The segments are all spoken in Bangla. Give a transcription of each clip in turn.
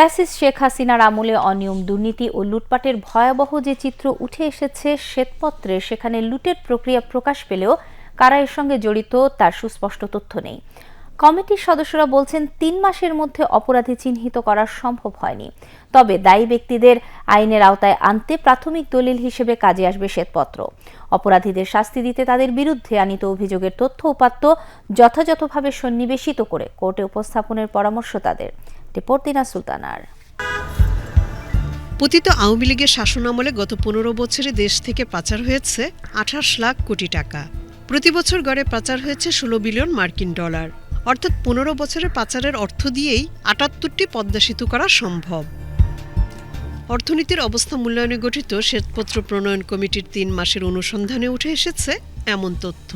ফ্যাসিস শেখ হাসিনার আমলে অনিয়ম, দুর্নীতি ও লুটপাটের ভয়াবহ যে চিত্র উঠে এসেছে শ্বেতপত্রে, সেখানে লুটের প্রক্রিয়া প্রকাশ পেলেও কারা এর সঙ্গে জড়িত তার সুস্পষ্ট তথ্য নেই। কমিটির সদস্যরা বলছেন, তিন মাসের মধ্যে অপরাধী চিহ্নিত করা সম্ভব হয়নি। তবে দায়ী ব্যক্তিদের আইনের আওতায় আনতে প্রাথমিক দলিল হিসেবে কাজে আসবে শ্বেতপত্র। অপরাধীদের শাস্তি দিতে তাদের বিরুদ্ধে আনিত অভিযোগের তথ্য উপাত্ত যথাযথভাবে সন্নিবেশিত করে কোর্টে উপস্থাপনের পরামর্শ তাদের। রিপোর্ট দিনা সুলতানার। পতিত আওয়ামী লীগের শাসনামলে গত পনেরো বছরে দেশ থেকে পাচার হয়েছে আঠাশ লাখ কোটি টাকা। প্রতি বছর গড়ে পাচার হয়েছে ষোলো বিলিয়ন মার্কিন ডলার। অর্থাৎ পনেরো বছরের পাচারের অর্থ দিয়েই আটাত্তরটি পদ্মা সেতু করা সম্ভব। অর্থনীতির অবস্থা মূল্যায়নে গঠিত শ্বেতপত্র প্রণয়ন কমিটির তিন মাসের অনুসন্ধানে উঠে এসেছে এমন তথ্য।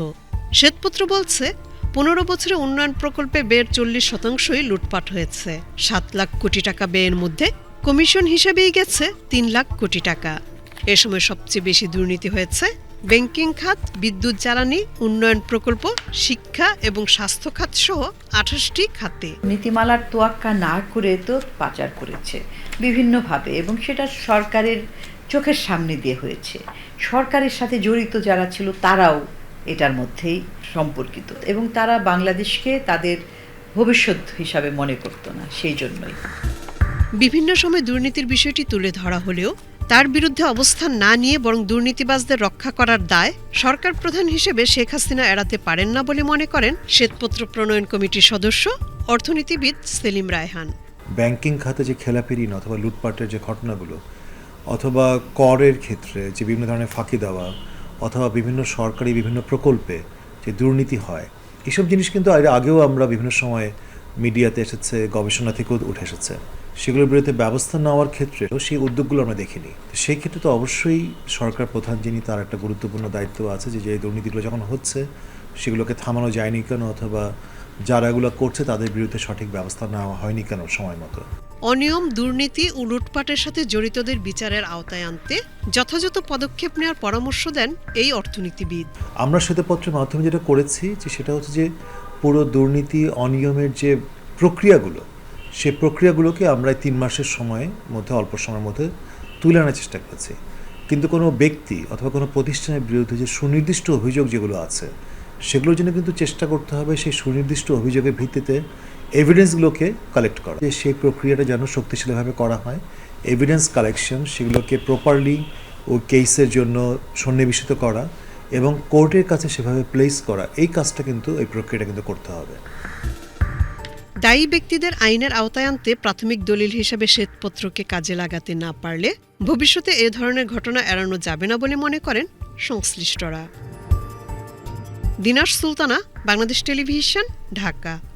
শ্বেতপত্র বলছে পনেরো বছরে উন্নয়ন প্রকল্পে ব্যয়ের চল্লিশ শতাংশই লুটপাট হয়েছে। সাত লাখ কোটি টাকা ব্যয়ের মধ্যে কমিশন হিসেবেই গেছে তিন লাখ কোটি টাকা। এ সময় সবচেয়ে বেশি দুর্নীতি হয়েছে ব্যাংকিং খাত, বিদ্যুৎ জ্বালানি, উন্নয়ন প্রকল্প, শিক্ষা এবং স্বাস্থ্য খাত সহ আঠাশটি খাতে। নীতিমালার তোয়াক্কা না করে তো পাচার করেছে বিভিন্নভাবে এবং সেটা সরকারের চোখের সামনে দিয়ে হয়েছে। সরকারের সাথে জড়িত যারা ছিল তারাও এটার মধ্যেই সম্পর্কিত। এবং তারা বাংলাদেশকে তাদের ভবিষ্যৎ হিসাবে মনে করতো না সেই জন্যই। বিভিন্ন সময় দুর্নীতির বিষয়টি তুলে ধরা হলেও তার বিরুদ্ধে অবস্থান না নিয়ে বরং দুর্নীতিবাজদের রক্ষা করার দায় সরকার প্রধান হিসেবে শেখ হাসিনা এড়াতে পারেন না বলে মনে করেন শ্বেতপত্র প্রণয়ন কমিটির সদস্য অর্থনীতিবিদ সেলিম রায়হান। ব্যাংকিং খাতে যে খেলাপি ঋণ অথবা লুটপাটের যে ঘটনাগুলো অথবা করের ক্ষেত্রে যে বিভিন্ন ধরনের ফাঁকি দেওয়া অথবা বিভিন্ন সরকারি বিভিন্ন প্রকল্পে যে দুর্নীতি হয়, এসব জিনিস কিন্তু এর আগেও আমরা বিভিন্ন সময়ে মিডিয়াতে এসেছে, গবেষণা থেকেও উঠে এসেছে। সেগুলোর বিরুদ্ধে ব্যবস্থা নেওয়ার ক্ষেত্রে সেই উদ্যোগগুলো আমরা দেখিনি। সেই ক্ষেত্রে তো অবশ্যই সরকার প্রধান যিনি তার একটা গুরুত্বপূর্ণ দায়িত্ব আছে যে যে দুর্নীতিগুলো যখন হচ্ছে, সেগুলোকে থামানো যায়নি কেন? অথবা যারা এগুলো করছে তাদের বিরুদ্ধে সঠিক ব্যবস্থা নেওয়া হয়নি কেন সময় মতো? অনিয়ম দুর্নীতি ও লুটপাটের সাথে জড়িতদের বিচারের আওতায় আনতে যথাযথ পদক্ষেপ নেওয়ার পরামর্শ দেন এই অর্থনীতিবিদ। আমরা শ্বেতপত্রের মাধ্যমে যেটা করেছি যে সেটা হচ্ছে যে পুরো দুর্নীতি অনিয়মের যে প্রক্রিয়াগুলো সেই প্রক্রিয়াগুলোকে আমরা তিন মাসের সময়ের মধ্যে অল্প সময়ের মধ্যে তুলে আনার চেষ্টা করেছি। কিন্তু কোনো ব্যক্তি অথবা কোনো প্রতিষ্ঠানের বিরুদ্ধে যে সুনির্দিষ্ট অভিযোগ যেগুলো আছে সেগুলোর জন্য কিন্তু চেষ্টা করতে হবে সেই সুনির্দিষ্ট অভিযোগের ভিত্তিতে এভিডেন্সগুলোকে কালেক্ট করা। যে সেই প্রক্রিয়াটা যেন শক্তিশালীভাবে করা হয়। এভিডেন্স কালেকশন সেগুলোকে প্রপারলি ওই কেসের জন্য সন্নিবেশিত করা এবং কোর্টের কাছে সেভাবে প্লেস করা। এই কাজটা কিন্তু, এই প্রক্রিয়াটা কিন্তু করতে হবে। দায়ী ব্যক্তিদের আইনের আওতায় আনতে প্রাথমিক দলিল হিসাবে শ্বেতপত্রকে কাজে লাগাতে না পারলে ভবিষ্যতে এ ধরনের ঘটনা এড়ানো যাবে না বলে মনে করেন সংশ্লিষ্টরা। দিনার সুলতানা বাংলাদেশ টেলিভিশন ঢাকা।